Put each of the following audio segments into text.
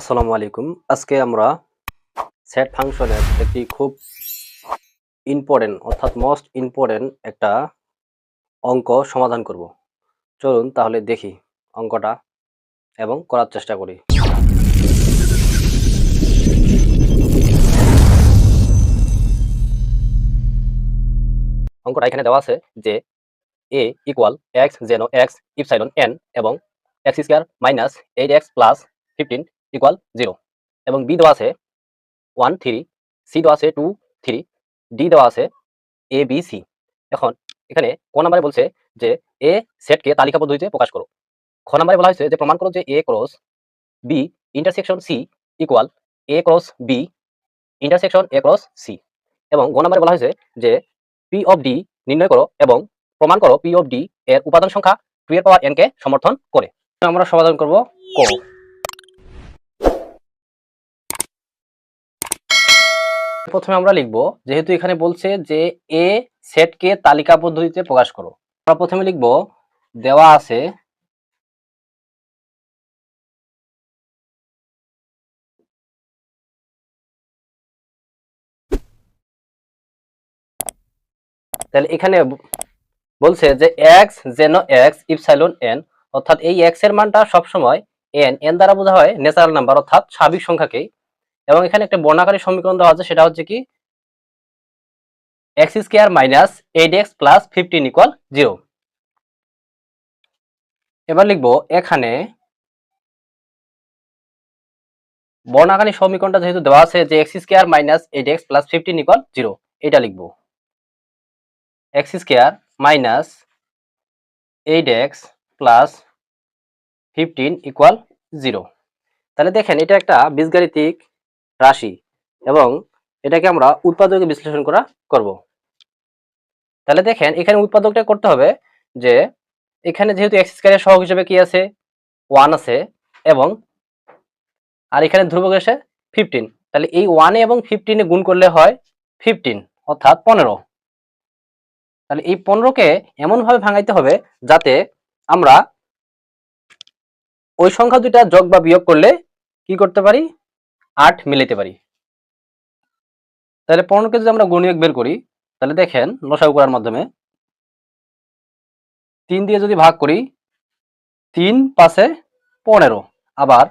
আসসালামু আলাইকুম। আজকে আমরা সেট ফাংশনের একটি খুব ইম্পর্টেন্ট অর্থাৎ মোস্ট ইম্পর্টেন্ট একটা অঙ্ক সমাধান করব। চলুন তাহলে দেখি অঙ্কটা এবং করার চেষ্টা করি। অঙ্কটা এখানে দেওয়া আছে যে এ ইকুয়াল এক্স জেনো এক্স ইপসাইলন এন এবং x square minus eight x plus fifteen equal zero এবং বি দেওয়া আছে ওয়ান থ্রি সি দেওয়া আছে টু থ্রি ডি দেওয়া আছে এ বি সি এখন এখানে ক নাম্বারে বলছে যে এ সেটকে তালিকা পদ্ধতিতে প্রকাশ করো। খ নাম্বারে বলা হয়েছে যে প্রমাণ করো যে A cross B intersection C equal A cross B intersection A cross C এবং গ নাম্বারে বলা হয়েছে যে পি অফ ডি নির্ণয় করো এবং প্রমাণ করো পি অফ ডি এর উপাদান সংখ্যা টু এর পাওয়ার এন কে সমর্থন করে। আমরা সমাধান করব ক। প্রথমে আমরা লিখব, যেহেতু এখানে বলছে যে এ সেটকে তালিকা পদ্ধতিতে প্রকাশ করো। আমরা প্রথমে লিখব, দেওয়া আছে তাহলে এখানে বলছে যে এক্স জেন এক্স ইপসাইলন এন অর্থাৎ এই এক্সের মানটা সবসময় এন এন দ্বারা বোঝা হয় ন্যাচারাল নাম্বার অর্থাৎ স্বাভাবিক সংখ্যাকেই। এবং এখানে একটা বর্ণাকারী সমীকরণ দেওয়া আছে, সেটা হচ্ছে কি? X square minus eight x plus fifteen equal zero এবার লিখব এখানে বর্ণাকারী সমীকরণটা যেহেতু দেওয়া আছে যে x square minus eight x plus fifteen equal zero এটা লিখব। X square minus eight x plus fifteen equal zero তাহলে দেখেন, এটা একটা বীজগাণিতিক রাশি এবং এটাকে আমরা উৎপাদকে বিশ্লেষণ করা করব। তাহলে দেখেন, এখানে উৎপাদকটা করতে হবে যে এখানে যেহেতু এক্স স্কয়ারের সহগ হিসেবে কি আছে? ওয়ান আছে এবং আর এখানে ধ্রুবক এসে ফিফটিন তাহলে এই ওয়ানে এবং ফিফটিনে গুণ করলে হয় ফিফটিন অর্থাৎ পনেরো। তাহলে এই পনেরোকে এমনভাবে ভাঙাইতে হবে যাতে আমরা ওই সংখ্যা দুইটা যোগ বা বিয়োগ করলে কি করতে পারি? আট মিলাইতে পারি। তাহলে পনেরোকে যদি আমরা গুণিয়োগ বের করি, তাহলে দেখেন লসাগু করার মাধ্যমে তিন দিয়ে যদি ভাগ করি, তিন পাশে পনেরো। আবার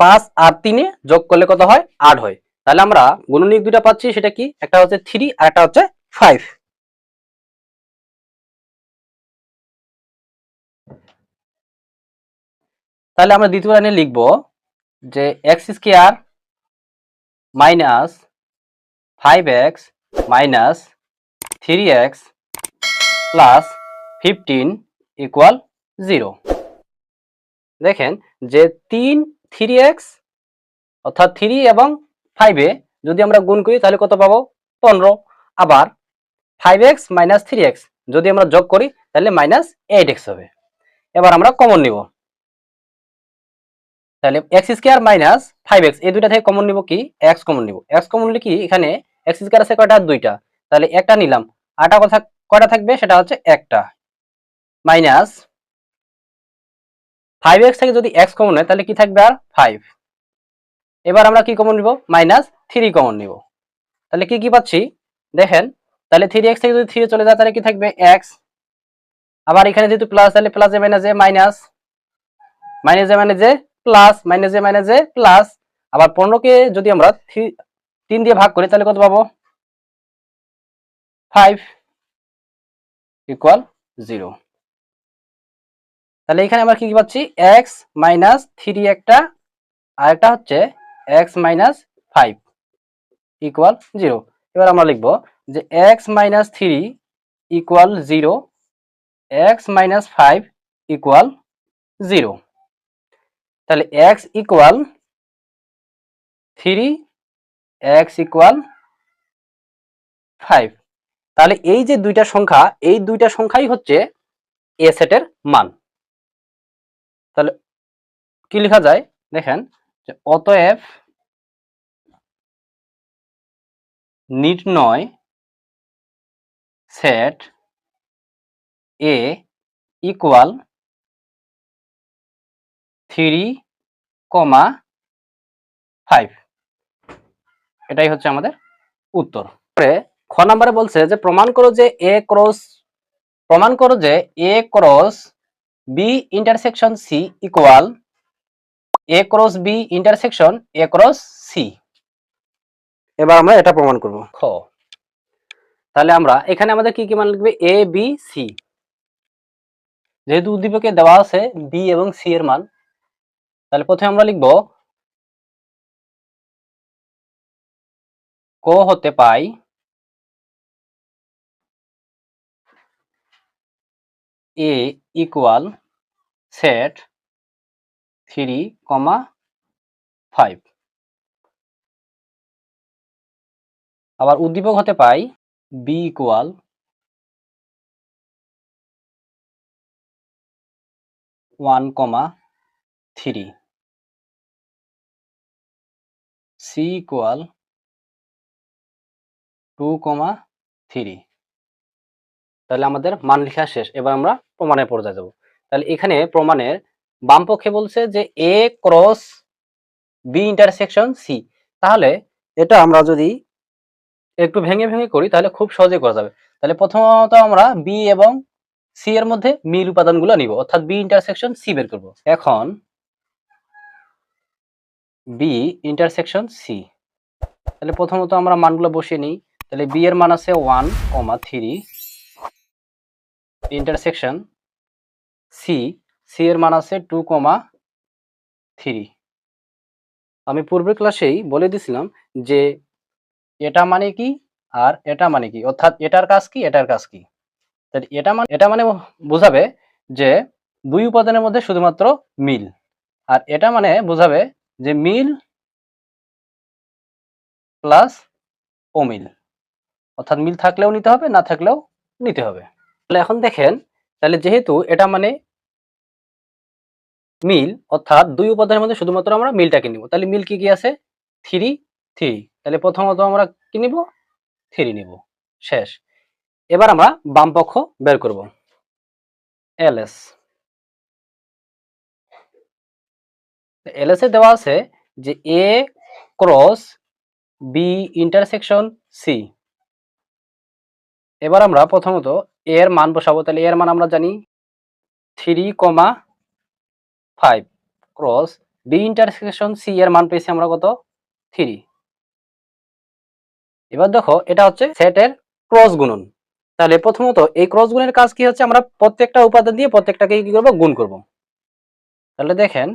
পাঁচ আর তিনে যোগ করলে কত হয়? আট হয়। তাহলে আমরা গুণনীয়ক দুইটা পাচ্ছি, সেটা কি? একটা হচ্ছে থ্রি আর একটা হচ্ছে ফাইভ তাহলে আমরা দ্বিতীয় লাইনে লিখব যে x square minus five x minus three x plus fifteen equal zero দেখেন যে তিন থ্রি এক্স অর্থাৎ থ্রি এবং ফাইভে যদি আমরা গুণ করি তাহলে কত পাবো? পনেরো। আবার five x minus three x যদি আমরা যোগ করি তাহলে মাইনাস এইট এক্স হবে। এবার আমরা কমন নিব। তাহলে x square minus five x এই দুইটা থেকে কমন নিব কি? এক্স কমন নিব। এক্স কমন নিলে কি? এখানে এক্স স্কোয়ার আছে কয়টা? দুইটা। তাহলে একটা নিলাম। আটা কথা কয়টা থাকবে? সেটা হচ্ছে একটা। মাইনাস ফাইভ এক্স থেকে যদি এক্স কমন হয়, তাহলে কি থাকবে আর? ফাইভ এবার আমরা কি কমন নিব? মাইনাস থ্রি কমন নিব। তাহলে কি কি পাচ্ছি? দেখেন, তাহলে থ্রি এক্স থেকে যদি থ্রি চলে যায়, তাহলে কি থাকবে? এক্স আবার এখানে যেহেতু প্লাস তাহলে প্লাস এ মাইনাস মাইনাস মাইনাস এ মাইনাস এ প্লাস মাইনাস মাইনাস প্লাস আবার পনেরোকে যদি আমরা তিন দিয়ে ভাগ করি, তাহলে কত পাবো? ফাইভ ইকুয়াল জিরো তাহলে এখানে আমরা কি কি পাচ্ছি? এক্স মাইনাস থ্রি একটা, আর একটা হচ্ছে x minus five equal zero এবার আমরা লিখব যে x minus three equal zero x minus five equal zero তাহলে x equal three x equal five তাহলে এই যে দুইটা সংখ্যা, এই দুইটা সংখ্যাই হচ্ছে এ সেটের মান। তাহলে কি লেখা যায়? দেখেন যে অতএব নির্ণয় set A equal three comma five. এটাই হচ্ছে আমাদের উত্তর। খ নম্বরে বলছে যে প্রমাণ করো যে এ ক্রস প্রমাণ করো যে A cross B intersection C equal A cross B intersection A cross C. এবার আমরা এটা প্রমাণ করব। খ। তাহলে আমরা এখানে আমাদের কি কি মান লিখবে? A B C. যেহেতু উদ্দীপকে দেওয়া আছে বি এবং সি এর মান তাহলে প্রথমে আমরা লিখব, ক হতে পাই A equal set three comma five আবার উদ্দীপক হতে পাই B equal one comma three C equal two comma three. তাহলে আমাদের মান লেখা শেষ। এবার আমরা প্রমাণের পর্যায়ে যাব। তাহলে এখানে প্রমাণের বাম পক্ষে বলছে যে A cross B intersection C তাহলে এটা আমরা যদি একটু ভেঙে ভেঙে করি, তাহলে খুব সহজে করা যাবে। তাহলে প্রথমত আমরা বি এবং সি এর মধ্যে মিল উপাদানগুলো নিব। অর্থাৎ বি ইন্টারসেকশন সি বের করব। এখন বি ইন্টারসেকশন সি তাহলে প্রথমত আমরা মানগুলো বসিয়ে নিই। তাহলে বি এর মান আছে one comma three intersection C C এর মান আছে টু কমা থ্রি আমি পূর্বের ক্লাসেই বলে দিছিলাম যে এটা মানে কি আর এটা মানে কি? অর্থাৎ এটার কাজ কি, এটার কাজ কি? তাহলে এটা মানে এটা মানে বোঝাবে যে দুই উপাদানের মধ্যে শুধুমাত্র মিল। আর এটা মানে বোঝাবে যে মিল প্লাস অমিল। অর্থাৎ মিল থাকলেও নিতে হবে, না থাকলেও নিতে হবে। তাহলে এখন দেখেন, তাহলে যেহেতু এটা মানে মিল, অর্থাৎ দুই উপাদানের মধ্যে শুধুমাত্র আমরা মিলটাকে নিব। তাহলে মিল কি কি আছে? Three three. তাহলে প্রথমত আমরা কি নিব? থ্রি নিব। শেষ। এবার আমরা বাম পক্ষ বের করব। L S. L S A দেওয়া আছে যে A cross B intersection C এবার আমরা প্রথমত এর মান বসাবো। তাহলে এর মান আমরা জানি three comma five cross B intersection C এর মান পেয়েছি আমরা কত? থ্রি এবার দেখো, এটা হচ্ছে সেটের ক্রস গুণন। তাহলে প্রথমত এই ক্রস গুণের কাজ কি হচ্ছে? আমরা প্রত্যেকটা উপাদান দিয়ে প্রত্যেকটাকে কি করব? গুণ করব। তাহলে দেখেন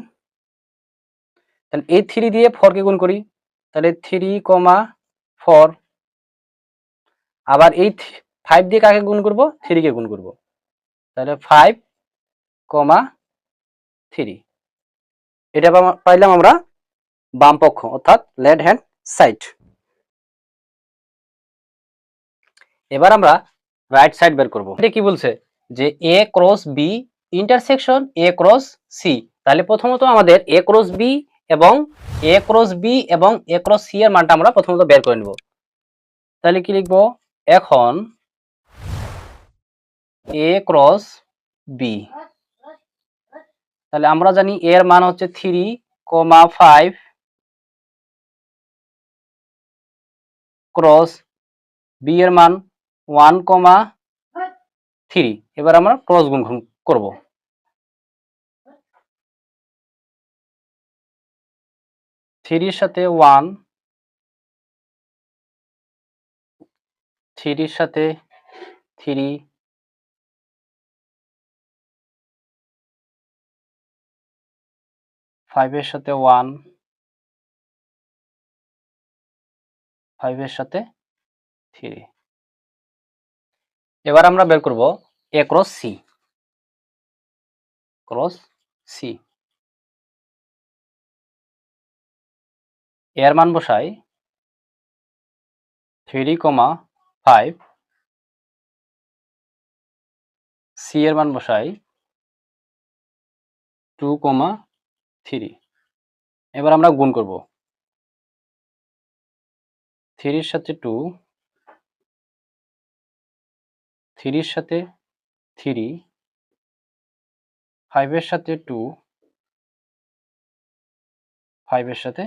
তাহলে এই থ্রি দিয়ে ফোর কে গুণ করি, তাহলে থ্রি কমা ফোর আবার এই ফাইভ দিয়ে কাকে গুণ করব? থ্রি কে গুণ করব। তাহলে ফাইভ কমা থ্রি এটা পাইলাম আমরা বাম পক্ষ, অর্থাৎ লেফট হ্যান্ড সাইড এবার আমরা রাইট সাইড বের করব। এটা কি বলছে? যে A cross B intersection A cross C তাহলে প্রথমত আমাদের এ ক্রস বি এবং এ ক্রস বি এবং এ ক্রস সি এর মানটা আমরা প্রথমত বের করে নেব। তাহলে কি লিখব? এখন এ ক্রস বি তাহলে আমরা জানি এর মান হচ্ছে three comma five cross B এর মান ওয়ান কমা থ্রি এবার আমরা ক্রস গুণ করব। থ্রির সাথে ওয়ান থ্রির সাথে থ্রি ফাইভের সাথে ওয়ান ফাইভের সাথে থ্রি। এবার আমরা বের করব A cross C cross C. এর মান বসাই থ্রি কমা ফাইভ, সি এর মান বসাই টু কমা থ্রি। এবার আমরা গুণ করব। থ্রির সাথে টু থ্রির সাথে থ্রি ফাইভের সাথে টু ফাইভের সাথে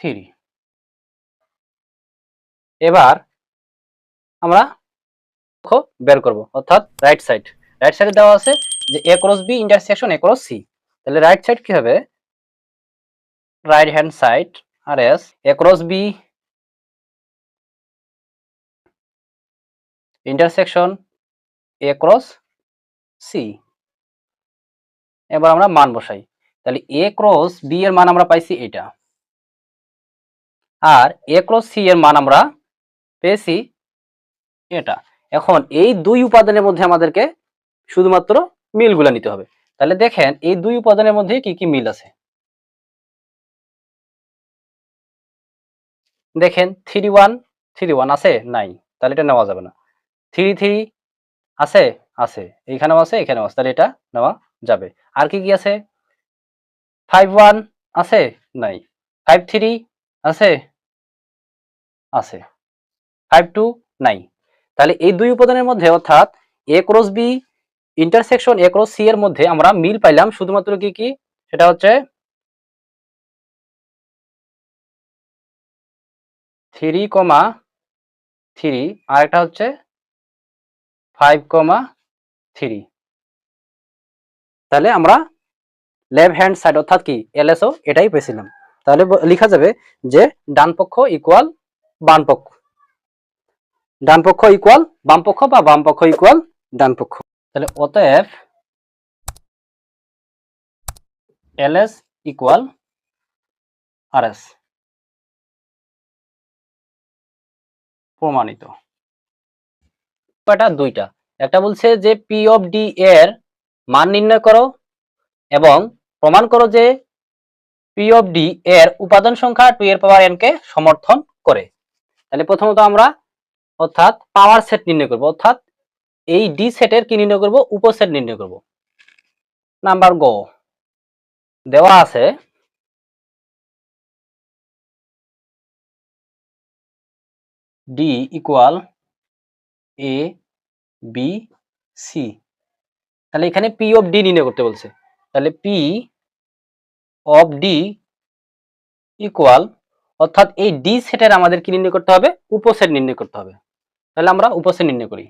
থ্রি এবার আমরা বের করব, অর্থাৎ রাইট সাইড রাইট সাইডে দেওয়া আছে যে A cross B intersection A cross C তাহলে রাইট সাইড কি হবে? Right hand side R S A cross B intersection A cross C এবার আমরা মান বসাই। তাহলে এ ক্রস বি এর মান আমরা পাইছি এটা। আর এ ক্রস সি এর মান আমরা পেয়েছি এটা। এখন এই দুই উপাদানের মধ্যে আমাদেরকে শুধুমাত্র মিলগুলা নিতে হবে। তাহলে দেখেন, এই দুই উপাদানের মধ্যে কি কি মিল আছে? দেখেন থ্রি ওয়ান থ্রি ওয়ান আছে? নাই। তাহলে এটা নেওয়া যাবে না। থ্রি থ্রি আছে? আছে। এইখানেও আছে এখানেও আছে। তাহলে এটা নেওয়া যাবে। আর কি কি আছে? ফাইভ ওয়ান আছে? নাই। ফাইভ থ্রি আছে? আছে। ফাইভ টু নাই তাহলে এই দুই উপাদানের মধ্যে অর্থাৎ A cross B intersection A cross C এর মধ্যে আমরা মিল পাইলাম শুধুমাত্র কি কি? সেটা হচ্ছে থ্রি কমা থ্রি আর একটা হচ্ছে ফাইভ কমা থ্রি তাহলে আমরা লেফট হ্যান্ড সাইড অর্থাৎ কি? এলএসও এটাই পেয়েছিলাম। তাহলে লেখা যাবে যে ডান পক্ষ ইকুয়াল বাম পক্ষ ডান পক্ষ ইকুয়াল বাম পক্ষ বা বাম পক্ষ ইকুয়াল ডান পক্ষ তাহলে অতএব এলএস ইকুয়াল আরএস প্রমাণিত। এটা দুইটা। একটা বলছে যে পি অফ ডি এর মান নির্ণয় করো এবং প্রমাণ করো যে পি অফ ডি এর উপাদান সংখ্যা টু এর পাওয়ার এন কে সমর্থন করে। তাহলে প্রথমত আমরা অর্থাৎ পাওয়ার সেট নির্ণয় করব। অর্থাৎ এই ডি সেটের কি নির্ণয় করব? উপসেট নির্ণয় করব। নাম্বার গ দেওয়া আছে। D equal A B C তাহলে এখানে পি অফ ডি নির্ণয় করতে বলছে। তাহলে পি অফ ডি ইকুয়াল অর্থাৎ এই ডি সেটের আমাদের কি নির্ণয় করতে হবে? উপসেট নির্ণয় করতে হবে। তাহলে আমরা উপসেট নির্ণয় করি।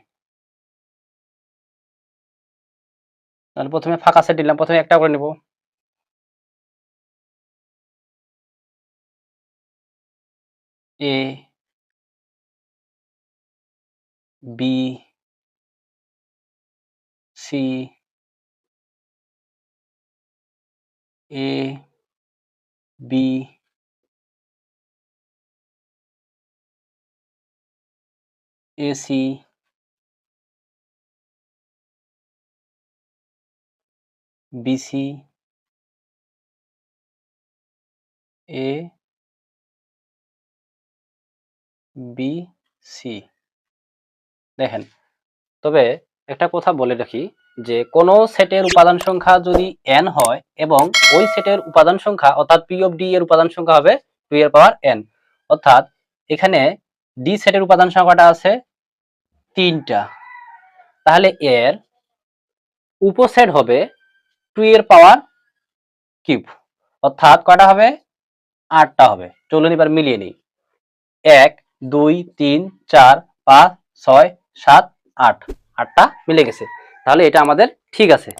তাহলে প্রথমে ফাঁকা সেট নিলাম, প্রথমে একটা করে নেব। A B C A B AC BC A B C. দেখেন, তবে একটা কথা বলে রাখি যে, কোন সেটের উপাদান সংখ্যা যদি n হয় এবং ওই সেটের উপাদান সংখ্যা অর্থাৎ পি অফ ডি এর উপাদান সংখ্যা হবে টু এর পাওয়ার n অর্থাৎ এখানে ডি সেটের উপাদান সংখ্যাটা আছে তিনটা। তাহলে এর উপসেট হবে টু এর পাওয়ার কিউব অর্থাৎ কয়টা হবে? আটটা হবে। চলুন এবার মিলিয়ে নিই। এক, দুই, তিন, চার, পাঁচ, ছয়, সাত, আট। আটটা মিলে গেছে। তাহলে এটা আমাদের ঠিক আছে।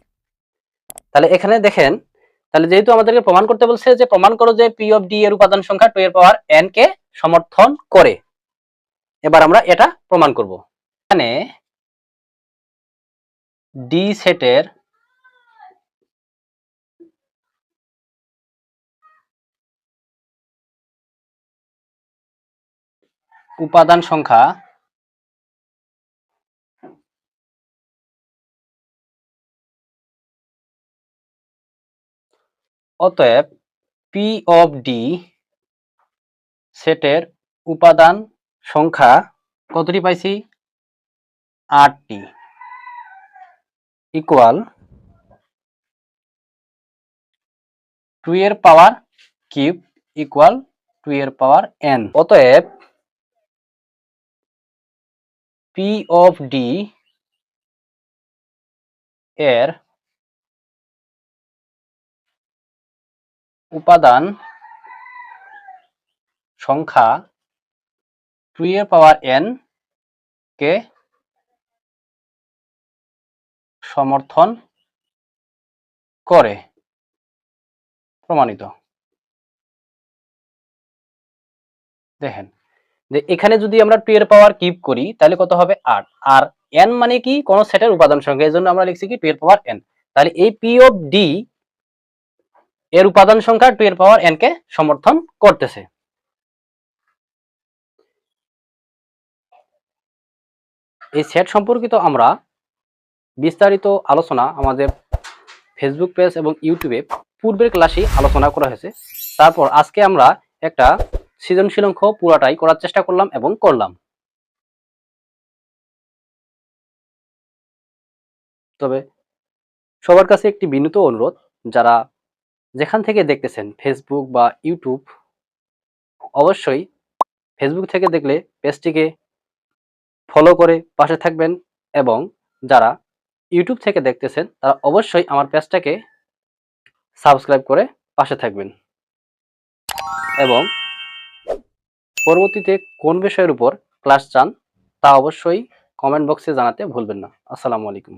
তাহলে এখানে দেখেন, তাহলে যেহেতু আমাদেরকে প্রমাণ করতে বলছে যে, প্রমাণ করো যে পি অফ ডি এর উপাদান সংখ্যা টু এর পাওয়ার এন কে সমর্থন করে। এবার আমরা এটা প্রমাণ করব। এখানে ডি সেটের উপাদান সংখ্যা অতএব পি অফ ডি সেটের উপাদান সংখ্যা কতটি পাইছি? আটটি ইকুয়াল টু এর পাওয়ার কিউব ইকুয়াল টু এর পাওয়ার এন অতএব পি অফ ডি এর উপাদান সংখ্যা টু এর পাওয়ার এন কে সমর্থন করে। প্রমাণিত। দেখেন, যে এখানে যদি আমরা টু এর পাওয়ার কিপ করি, তাহলে কত হবে আট আর এন মানে কি? কোন সেটের উপাদান সংখ্যা। এই জন্য আমরা লিখছি কি? টু এর পাওয়ার এন তাহলে এই পি অফ ডি এর উপাদান সংখ্যা টু এর পাওয়ার এন কে সমর্থন করতেছে। এই সেট সম্পর্কিত আমরা বিস্তারিত আলোচনা আমাদের ফেসবুক পেজ এবং ইউটিউবে পূর্বের ক্লাসে আলোচনা করা হয়েছে। তারপর আজকে আমরা একটা সৃজনশীল অঙ্ক পুরাটাই করার চেষ্টা করলাম এবং করলাম। তবে সবার কাছে একটি বিনীত অনুরোধ, যারা যেখান থেকে দেখতেছেন ফেসবুক বা ইউটিউব অবশ্যই ফেসবুক থেকে দেখলে পেজটিকে ফলো করে পাশে থাকবেন এবং যারা ইউটিউব থেকে দেখতেছেন, তারা অবশ্যই আমার পেজটাকে সাবস্ক্রাইব করে পাশে থাকবেন। এবং পরবর্তীতে কোন বিষয়ের উপর ক্লাস চান, তা অবশ্যই কমেন্ট বক্সে জানাতে ভুলবেন না। আসসালামু আলাইকুম।